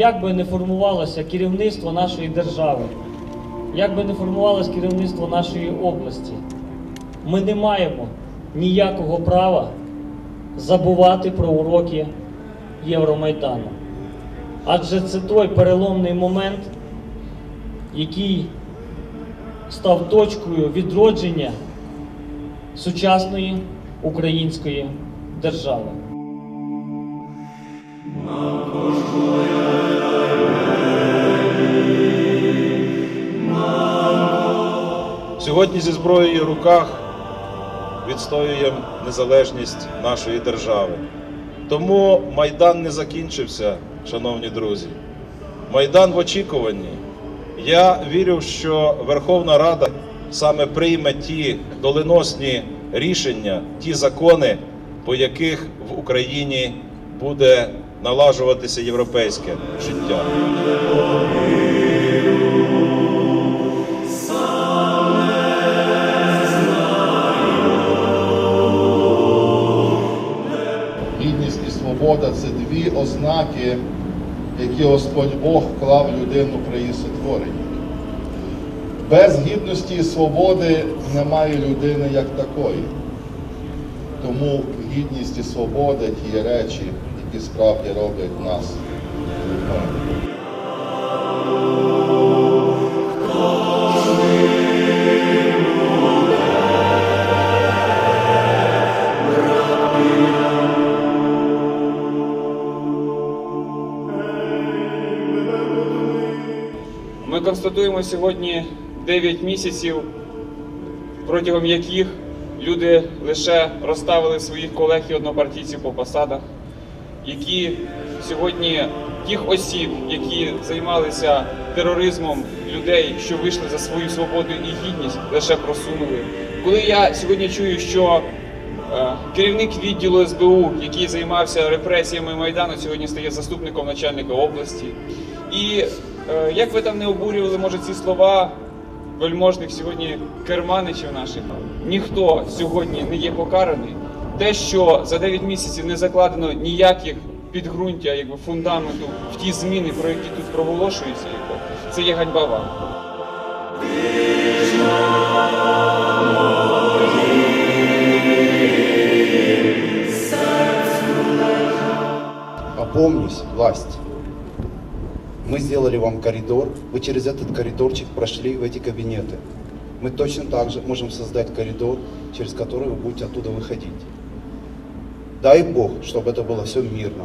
як би не формувалося керівництво нашої держави, як би не формувалося керівництво нашої області, ми не маємо ніякого права забувати про уроки Євромайдану. Адже це той переломний момент, який став точкою відродження сучасної української держави. Сьогодні зі зброєю в руках відстоюємо незалежність нашої держави. Тому Майдан не закінчився, шановні друзі. Майдан в очікуванні. Я вірю, що Верховна Рада саме прийме ті доленосні рішення, ті закони, по яких в Україні буде налажуватися європейське життя. Свобода це дві ознаки, які Господь Бог вклав людину при її сотворенні. Без гідності і свободи немає людини як такої. Тому гідність і свобода ті речі, які справді роблять нас Ми констатуємо сьогодні 9 місяців, протягом яких люди лише розставили своїх колег і однопартійців по посадах, які сьогодні тих осіб, які займалися тероризмом людей, що вийшли за свою свободу і гідність, лише просунули. Коли я сьогодні чую, що е, керівник відділу СБУ, який займався репресіями Майдану, сьогодні стає заступником начальника області. І як ви там не обурювали, може, ці слова вельможних сьогодні керманичів наших, ніхто сьогодні не є покараний. Те, що за 9 місяців не закладено ніяких підґрунтя, якби фундаменту в ті зміни, про які тут проголошуються, це є ганьба вам. Опомнись, власть. Мы сделали вам коридор, вы через этот коридорчик прошли в эти кабинеты. Мы точно так же можем создать коридор, через который вы будете оттуда выходить. Дай Бог, чтобы это было все мирно.